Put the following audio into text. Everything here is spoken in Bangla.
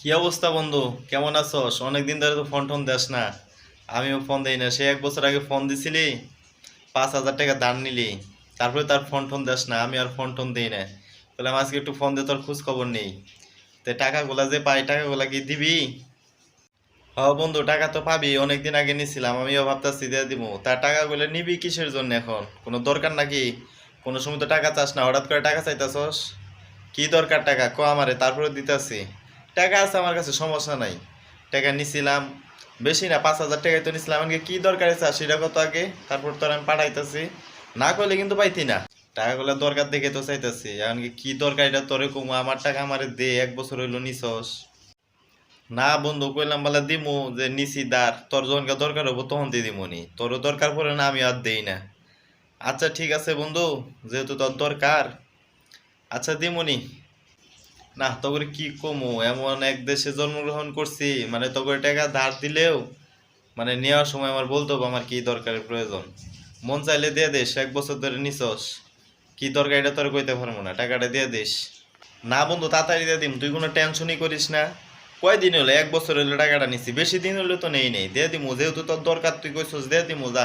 কি অবস্থা বন্ধু? কেমন আছোস? অনেকদিন ধরে তো ফোন টোন দেস না। আমিও ফোন দেই না। সে এক বছর আগে ফোন দিছিলি, পাঁচ হাজার টাকা দান নিলি। তারপরে তার ফোন টোন দেস না। আমি আর ফোন টোন দিই না। বললাম, আজকে একটু ফোন দিয়ে তোর খোঁজ খবর নেই। তো টাকাগুলা যে পাই, টাকাগুলা কি দিবি? হ বন্ধু, টাকা তো পাবি। অনেকদিন আগে নিছিলাম। আমিও ভাবতেছি দিয়ে দিব। তার টাকাগুলো নিবি কিসের জন্য এখন? কোনো দরকার নাকি? কোনো সময় তো টাকা চাস না। হঠাৎ করে টাকা চাইতাছস? কি দরকার টাকা? ক আমারে? তারপরে দিতেছি। টাকা আছে আমার কাছে, সমস্যা নাই। টাকা নিছিলাম। বেশি না, পাঁচ হাজার টাকাই তো নিছিলাম। আমাকে কি দরকার আছে? সেটা কত আগে? তারপর তোর আমি পাঠাইতেছি। না করলে কিন্তু পাইতি না। টাকাগুলো দরকার দেখে তো চাইতেছি। এমনকি কি দরকার এটা তোরে কমু? আমার টাকা আমারে দে, এক বছর হইল নিছস। না বন্ধু, কইলাম বলে দিমু যে নিছি দার তোর যখনকে দরকার হব তখন দিয়ে দিমুনি তোরও দরকার পড়ে না আমি আর দেই না। আচ্ছা ঠিক আছে বন্ধু, যেহেতু তোর দরকার। আচ্ছা দিমুনি না তবে কি কমু? এমন এক দেশে জন্মগ্রহণ করছি মানে তবে টাকা ধার দিলেও মানে নেওয়ার সময় আমার বলতে, আমার কি দরকারের প্রয়োজন? মন চাইলে দিয়ে দিস, এক বছর ধরে নিছস। কি দরকার এটা তোর কইতে পারব না, টাকাটা দিয়ে দিস। না বন্ধু, তাড়াতাড়ি দিয়ে দিম, তুই কোনো টেনশনই করিস না। কয়দিন হলো এক বছর হলো টাকাটা নিছি, বেশি দিন হলে তো নেই নেই, দিয়ে দিমু, যেহেতু তোর দরকার, তুই কইছস, দিয়ে দিমু, যা।